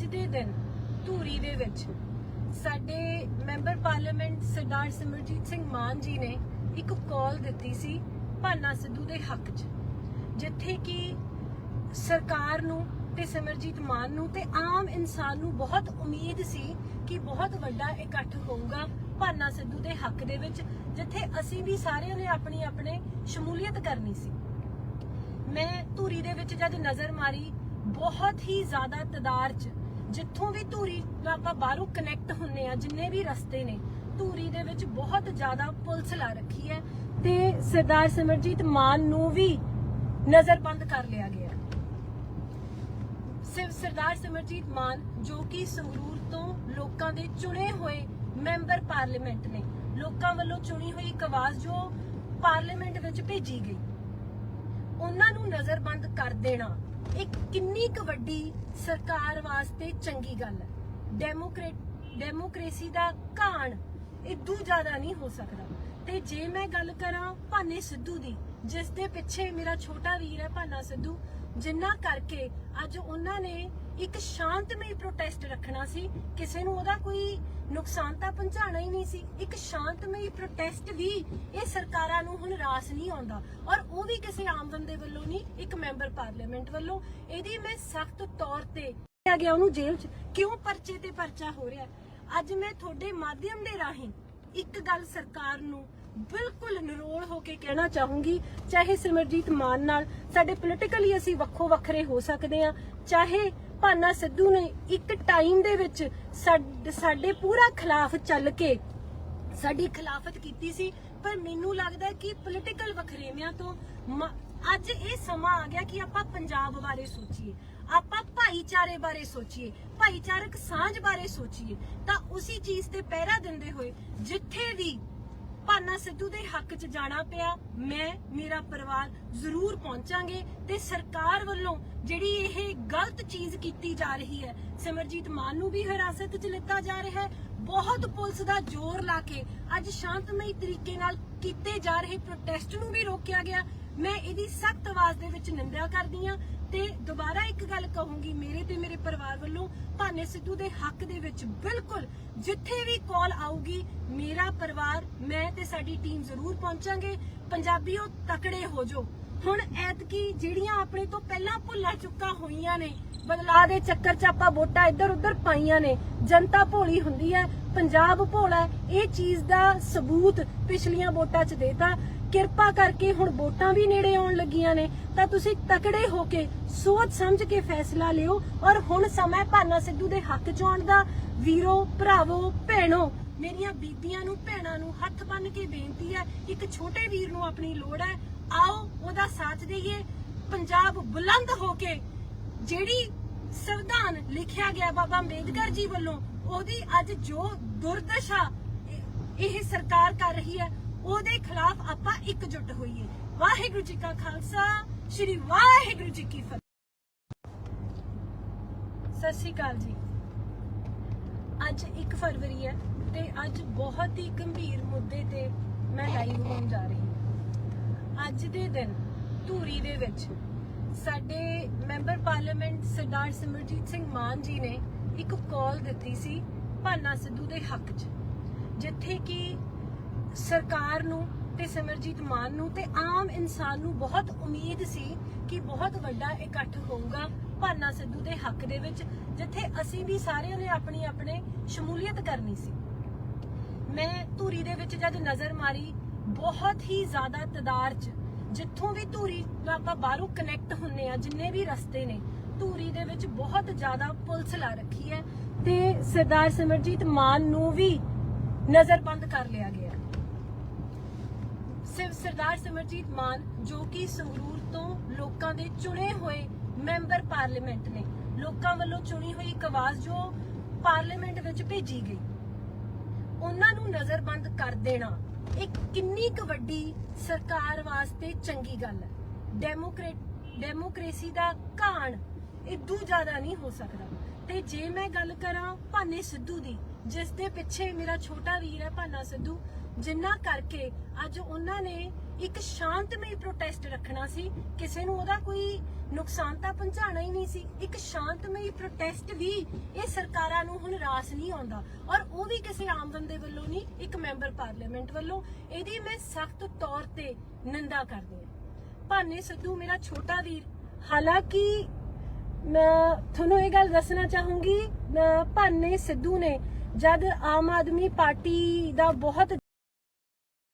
ਅੱਜ ਦੇ ਦਿਨ ਧੂਰੀ ਦੇ ਵਿੱਚ ਸਾਡੇ ਮੈਂਬਰ ਪਾਰਲੀਮੈਂਟ ਸਰਦਾਰ ਸਿਮਰਜੀਤ ਸਿੰਘ ਮਾਨ ਜੀ ਨੇ ਇੱਕ ਕਾਲ ਦਿੱਤੀ ਸੀ ਭਾਨਾ ਸਿੱਧੂ ਦੇ ਹੱਕ 'ਚ, ਜਿੱਥੇ ਕਿ ਸਰਕਾਰ ਨੂੰ ਤੇ ਸਿਮਰਜੀਤ ਮਾਨ ਨੂੰ ਤੇ ਆਮ ਇਨਸਾਨ ਨੂੰ ਬਹੁਤ ਉਮੀਦ ਸੀ ਕਿ ਬਹੁਤ ਵੱਡਾ ਇਕੱਠ ਹੋਊਗਾ ਭਾਨਾ ਸਿੱਧੂ ਦੇ ਹੱਕ ਦੇ ਵਿੱਚ, ਜਿੱਥੇ ਅਸੀਂ ਵੀ ਸਾਰਿਆਂ ਨੇ ਆਪਣੀ ਆਪਣੇ ਸ਼ਮੂਲੀਅਤ ਕਰਨੀ ਸੀ। ਮੈਂ ਧੂਰੀ ਦੇ ਵਿੱਚ ਜਦ ਨਜ਼ਰ ਮਾਰੀ, ਬਹੁਤ ਹੀ ਜ਼ਿਆਦਾ ਤਦਾਰ ਚ ਜਿੱਥੋਂ ਵੀ ਧੂਰੀ ਆਪਾਂ ਬਾਹਰੋਂ ਕਨੈਕਟ ਹੁੰਨੇ ਆ, ਜਿੰਨੇ ਵੀ ਰਸਤੇ ਨੇ, ਧੂਰੀ ਦੇ ਵਿੱਚ ਬਹੁਤ ਜ਼ਿਆਦਾ ਪੁਲਿਸ ਲਾ ਰੱਖੀ ਹੈ ਤੇ ਸਰਦਾਰ ਸਿਮਰਜੀਤ ਮਾਨ ਨੂੰ ਵੀ ਨਜ਼ਰਬੰਦ ਕਰ ਲਿਆ ਗਿਆ ਸਿਰ ਸਰਦਾਰ ਸਿਮਰਜੀਤ ਮਾਨ, ਜੋ ਕਿ ਸੰਗਰੂਰ ਤੋਂ ਲੋਕਾਂ ਦੇ ਚੁਣੇ ਹੋਏ ਮੈਂਬਰ ਪਾਰਲੀਮੈਂਟ ਨੇ, ਲੋਕਾਂ ਵੱਲੋਂ ਚੁਣੀ ਹੋਈ ਇੱਕ ਆਵਾਜ਼ ਜੋ ਪਾਰਲੀਮੈਂਟ ਵਿੱਚ ਭੇਜੀ ਗਈ। ਉਹਨਾਂ ਨੂੰ ਨਜ਼ਰਬੰਦ ਕਰ ਦੇਣਾ। ਇੱਕ ਕਿੰਨੀ ਕੁ ਵੱਡੀ ਸਰਕਾਰ ਵਾਸਤੇ ਚੰਗੀ ਗੱਲ ਹੈ। ਡੈਮੋਕ੍ਰੇਟ ਡੈਮੋਕ੍ਰੇਸੀ ਦਾ ਘਾਣ ਇਦੋਂ ਜ਼ਿਆਦਾ ਨਹੀਂ ਹੋ ਸਕਦਾ। ਤੇ ਜੇ ਮੈਂ ਗੱਲ ਕਰਾਂ ਭਾਨੇ ਸਿੱਧੂ ਦੀ ਜਿਸ ਦੇ ਪਿੱਛੇ ਮੇਰਾ ਛੋਟਾ ਵੀਰ ਹੈ ਭਾਨਾ ਸਿੱਧੂ, ਜਿੰਨਾ ਕਰਕੇ ਅੱਜ ਉਹਨਾਂ ਨੇ ਇੱਕ ਸ਼ਾਂਤਮਈ ਪ੍ਰੋਟੈਸਟ ਰੱਖਣਾ ਸੀ। ਕਿਸੇ ਨੂੰ ਉਹਦਾ ਕੋਈ ਨੁਕਸਾਨ ਤਾਂ ਪਹੁੰਚਾਣਾ ਹੀ ਨਹੀਂ ਸੀ। ਇੱਕ ਸ਼ਾਂਤਮਈ ਪ੍ਰੋਟੈਸਟ ਵੀ ਇਹ ਸਰਕਾਰਾਂ ਨੂੰ ਹੁਣ ਰਾਸ ਨਹੀਂ ਆਉਂਦਾ। ਔਰ ਉਹ ਵੀ ਕਿਸੇ ਆਮ ਬੰਦੇ ਵੱਲੋਂ ਨਹੀਂ, ਇੱਕ ਮੈਂਬਰ ਪਾਰਲੀਮੈਂਟ ਵੱਲੋਂ। ਇਹਦੀ ਮੈਂ ਸਖਤ ਤੌਰ ਤੇ ਆ ਗਿਆ ਉਹਨੂੰ ਜੇਲ੍ਹ 'ਚ, ਕਿਉਂ ਪਰਚੇ ਤੇ ਪਰਚਾ ਹੋ ਰਿਹਾ? ਅੱਜ ਮੈਂ ਤੁਹਾਡੇ ਮਾਧਿਅਮ ਦੇ ਰਾਹੀਂ ਇੱਕ ਗੱਲ ਸਰਕਾਰ ਨੂੰ ਬਿਲਕੁਲ ਨਿਰੋਲ ਹੋ ਕੇ ਕਹਿਣਾ ਚਾਹੂੰਗੀ। ਚਾਹੇ ਸਿਮਰਜੀਤ ਮਾਨ ਨਾਲ ਸਾਡੇ ਪੋਲੀਟੀਕਲੀ ਅਸੀਂ ਵੱਖੋ ਵੱਖਰੇ ਹੋ ਸਕਦੇ ਆ ਚਾਹੇ ਭਾਨਾ ਸਿੱਧੂ ਨੇ ਇੱਕ ਟਾਈਮ ਦੇ ਵਿੱਚ ਸਾਡੇ ਪੂਰਾ ਖਿਲਾਫ ਚੱਲ ਕੇ ਸਾਡੀ ਖਿਲਾਫਤ ਕੀਤੀ ਸੀ, ਪਰ ਮੈਨੂੰ ਲੱਗਦਾ ਕਿ ਪੋਲੀਟੀਕਲ ਵਖਰੇਵਿਆਂ ਤੋਂ ਅੱਜ ਇਹ ਸਮਾਂ ਆ ਗਿਆ ਕਿ ਆਪਾਂ ਪੰਜਾਬ ਬਾਰੇ ਸੋਚੀਏ, ਆਪਾਂ ਭਾਈਚਾਰੇ ਬਾਰੇ ਸੋਚੀਏ, ਭਾਈਚਾਰਕ ਸਾਂਝ ਬਾਰੇ ਸੋਚੀਏ। ਤਾਂ ਉਸੇ ਚੀਜ਼ ਤੇ ਪਹਿਰਾ ਦਿੰਦੇ ਹੋਏ ਜਿੱਥੇ ਵੀ ਭਾਨਾ ਸਿੱਧੂ ਦੇ ਹੱਕ 'ਚ ਜਾਣਾ ਪਿਆ। ਮੈਂ, ਮੇਰਾ ਪਰਿਵਾਰ ਜ਼ਰੂਰ ਪਹੁੰਚਾਂਗੇ ਤੇ ਸਰਕਾਰ ਵੱਲੋਂ ਜਿਹੜੀ ਇਹ ਗਲਤ ਚੀਜ਼ ਕੀਤੀ ਜਾ ਰਹੀ ਹੈ, ਸਿਮਰਜੀਤ ਮਾਨ ਨੂੰ ਵੀ ਹਿਰਾਸਤ 'ਚ ਲਿੱਤਾ ਜਾ ਰਿਹਾ ਹੈ। ਬਹੁਤ ਪੁਲਿਸ ਦਾ ਜ਼ੋਰ ਲਾ ਕੇ ਅੱਜ ਸ਼ਾਂਤਮਈ ਤਰੀਕੇ ਨਾਲ ਕੀਤੇ ਜਾ ਰਹੇ ਪ੍ਰੋਟੈਸਟ ਨੂੰ ਵੀ ਰੋਕਿਆ ਗਿਆ। ਮੈਂ ਇਹਦੀ ਸਖਤ ਆਵਾਜ਼ ਦੇ ਵਿੱਚ ਨਿੰਦਿਆ ਕਰਦੀ ਹਾਂ ਤੇ ਦੁਬਾਰਾ ਇੱਕ ਗੱਲ ਕਹੂੰਗੀ ਮੇਰੇ ਤੇ ਮੇਰੇ ਪਰਿਵਾਰ ਵੱਲੋਂ, ਭਾਨੇ ਸਿੱਧੂ ਦੇ ਹੱਕ ਦੇ ਵਿੱਚ ਬਿਲਕੁਲ ਜਿੱਥੇ ਵੀ ਕਾਲ ਆਊਗੀ, ਮੇਰਾ ਪਰਿਵਾਰ, ਮੈਂ ਤੇ ਸਾਡੀ ਟੀਮ ਜ਼ਰੂਰ ਪਹੁੰਚਾਂਗੇ। ਪੰਜਾਬੀਓ, ਤਕੜੇ ਹੋ ਜਾਓ। ਹੁਣ ਐਤਕੀ ਜਿਹੜੀਆਂ ਆਪਣੇ ਤੋਂ ਪਹਿਲਾਂ ਭੁੱਲਾਂ ਚੁੱਕਾ ਹੋਈਆਂ ਨੇ, ਬਦਲਾ ਦੇ ਚੱਕਰ 'ਚ ਆਪਾਂ ਵੋਟਾਂ ਇੱਧਰ ਉੱਧਰ ਪਾਈਆਂ ਨੇ, ਜਨਤਾ ਭੋਲੀ ਹੁੰਦੀ ਹੈ, ਪੰਜਾਬ ਭੋਲਾ ਇਹ ਚੀਜ਼ ਦਾ ਸਬੂਤ ਪਿਛਲੀਆਂ ਵੋਟਾਂ 'ਚ ਦੇਤਾ। ਕਿਰਪਾ ਕਰਕੇ ਹੁਣ ਵੋਟਾਂ ਵੀ ਨੇੜੇ ਆਉਣ ਲੱਗੀਆਂ ਨੇ, ਤਾਂ ਤੁਸੀਂ ਤਕੜੇ ਹੋ ਕੇ ਸੋਚ ਸਮਝ ਕੇ ਫੈਸਲਾ ਲਿਓ ਔਰ ਹੁਣ ਸਮਾਂ ਭਾਨਾ ਸਿੱਧੂ ਦੇ ਹੱਕ 'ਚ ਆਉਣ ਦਾ। ਵੀਰੋ, ਭਰਾਵੋ, ਭੈਣੋ, ਮੇਰੀਆਂ ਬੀਬੀਆਂ ਨੂੰ, ਭੈਣਾਂ ਨੂੰ ਹੱਥ ਬੰਨ ਕੇ ਬੇਨਤੀ ਹੈ, ਇੱਕ ਛੋਟੇ ਵੀਰ ਨੂੰ ਆਪਣੀ ਲੋੜ ਹੈ। ਆਓ, ਉਹਦਾ ਸਾਥ ਦੇਈਏ। ਪੰਜਾਬ ਬੁਲੰਦ ਹੋ ਕੇ ਜਿਹੜੀ ਸੰਵਿਧਾਨ ਲਿਖਿਆ ਗਿਆ ਬਾਬਾ ਅੰਬੇਦਕਰ ਜੀ ਵੱਲੋਂ, ਉਹਦੀ ਅੱਜ ਜੋ ਦੁਰਦਸ਼ਾ ਇਹ ਸਰਕਾਰ ਕਰ ਰਹੀ ਹੈ ਉਹਦੇ ਖਿਲਾਫ ਆਪਾਂ ਇਕਜੁੱਟ ਹੋਈਏ। ਵਾਹਿਗੁਰੂ ਜੀ ਕਾ ਖਾਲਸਾ, ਸ੍ਰੀ ਵਾਹਿਗੁਰੂ ਜੀ ਕੀ ਫਤਿਹ। ਸਤਿ ਸ਼੍ਰੀ ਅਕਾਲ ਜੀ। ਅੱਜ 1 ਫਰਵਰੀ ਹੈ ਤੇ ਅੱਜ ਬਹੁਤ ਹੀ ਗੰਭੀਰ ਮੁੱਦੇ ਤੇ ਮੈਂ ਲਾਈਵ ਹੋਣ ਜਾ ਰਹੀ ਹਾਂ। ਅੱਜ ਦੇ ਦਿਨ, ਧੂਰੀ ਦੇ ਵਿੱਚ, ਸਾਡੇ ਮੈਂਬਰ ਪਾਰਲੀਮੈਂਟ ਸਰਦਾਰ ਸਿਮਰਜੀਤ ਸਿੰਘ ਮਾਨ ਜੀ ਨੇ ਇੱਕ ਕਾਲ ਦਿੱਤੀ ਸੀ ਭਾਨਾ ਸਿੱਧੂ ਦੇ ਹੱਕ 'ਚ, ਜਿੱਥੇ ਕਿ ਸਰਕਾਰ ਨੂੰ ਤੇ ਸਿਮਰਜੀਤ ਮਾਨ ਨੂੰ ਤੇ ਆਮ ਇਨਸਾਨ ਨੂੰ ਬਹੁਤ ਉਮੀਦ ਸੀ ਕਿ ਬਹੁਤ ਵੱਡਾ ਇਕੱਠ ਹੋਊਗਾ ਭਾਨਾ ਸਿੱਧੂ ਦੇ ਹੱਕ ਦੇ ਵਿੱਚ, ਜਿੱਥੇ ਅਸੀਂ ਵੀ ਸਾਰਿਆਂ ਨੇ ਆਪਣੀ ਆਪਣੇ ਸ਼ਮੂਲੀਅਤ ਕਰਨੀ ਸੀ। ਮੈਂ ਧੂਰੀ ਦੇ ਵਿੱਚ ਜਦ ਨਜ਼ਰ ਮਾਰੀ, ਬਹੁਤ ਹੀ ਜ਼ਿਆਦਾ ਤਦਾਰ ਚ, ਜਿੱਥੋਂ ਵੀ ਧੂਰੀ ਆਪਾਂ ਬਾਹਰੋਂ ਕਨੈਕਟ ਹੁੰਨੇ ਆ, ਜਿੰਨੇ ਵੀ ਰਸਤੇ ਨੇ, ਧੂਰੀ ਦੇ ਵਿੱਚ ਬਹੁਤ ਜ਼ਿਆਦਾ ਪੁਲਿਸ ਲਾ ਰੱਖੀ ਹੈ ਤੇ ਸਰਦਾਰ ਸਿਮਰਜੀਤ ਮਾਨ ਨੂੰ ਵੀ ਨਜ਼ਰਬੰਦ ਕਰ ਲਿਆ ਗਿਆ ਸਿਰ ਸਰਦਾਰ ਸਿਮਰਜੀਤ ਮਾਨ, ਜੋ ਕਿ ਸੰਗਰੂਰ ਤੋਂ ਲੋਕਾਂ ਦੇ ਚੁਣੇ ਹੋਏ ਮੈਂਬਰ ਪਾਰਲੀਮੈਂਟ ਨੇ। ਲੋਕਾਂ ਵੱਲੋਂ ਚੁਣੀ ਹੋਈ ਇੱਕ ਆਵਾਜ਼ ਜੋ ਪਾਰਲੀਮੈਂਟ ਵਿੱਚ ਭੇਜੀ ਗਈ। ਉਹਨਾਂ ਨੂੰ ਨਜ਼ਰਬੰਦ ਕਰ ਦੇਣਾ ਇੱਕ ਕਿੰਨੀ ਕੁ ਵੱਡੀ ਸਰਕਾਰ ਵਾਸਤੇ ਚੰਗੀ ਗੱਲ ਹੈ। ਡੈਮੋਕ੍ਰੇਟ ਡੈਮੋਕ੍ਰੇਸੀ ਦਾ ਘਾਣ ਇਦੋਂ ਜ਼ਿਆਦਾ ਨਹੀਂ ਹੋ ਸਕਦਾ। ਤੇ ਜੇ ਮੈਂ ਗੱਲ ਕਰਾਂ ਭਾਨੇ ਸਿੱਧੂ ਦੀ ਜਿਸ ਦੇ ਪਿੱਛੇ ਮੇਰਾ ਛੋਟਾ ਵੀਰ ਹੈ ਭਾਨਾ ਸਿੱਧੂ, ਜਿੰਨਾ ਕਰਕੇ ਅੱਜ ਉਹਨਾਂ ਨੇ ਇੱਕ ਸ਼ਾਂਤਮਈ ਪ੍ਰੋਟੈਸਟ ਰੱਖਣਾ ਸੀ। ਕਿਸੇ ਨੂੰ ਉਹਦਾ ਕੋਈ ਨੁਕਸਾਨ ਤਾਂ ਪਹੁੰਚਾਣਾ ਹੀ ਨਹੀਂ ਸੀ। ਇੱਕ ਸ਼ਾਂਤਮਈ ਪ੍ਰੋਟੈਸਟ ਵੀ ਇਹ ਸਰਕਾਰਾਂ ਨੂੰ ਹੁਣ ਰਾਸ ਨਹੀਂ ਆਉਂਦਾ। ਔਰ ਉਹ ਵੀ ਕਿਸੇ ਆਮ ਬੰਦੇ ਵੱਲੋਂ ਨਹੀਂ, ਇੱਕ ਮੈਂਬਰ ਪਾਰਲੀਮੈਂਟ ਵੱਲੋਂ। ਇਹਦੀ ਮੈਂ ਸਖਤ ਤੌਰ ਤੇ ਨਿੰਦਾ ਕਰਦੀ ਹਾਂ। ਭਾਨੇ ਸਿੱਧੂ, ਮੇਰਾ ਛੋਟਾ ਵੀਰ, ਹਾਲਾਂਕਿ ਮੈਂ ਤੁਹਾਨੂੰ ਇਹ ਗੱਲ ਦੱਸਣਾ ਚਾਹੂੰਗੀ ਭਾਨੇ ਸਿੱਧੂ ਨੇ ਜਦ ਆਮ ਆਦਮੀ ਪਾਰਟੀ ਦਾ ਬਹੁਤ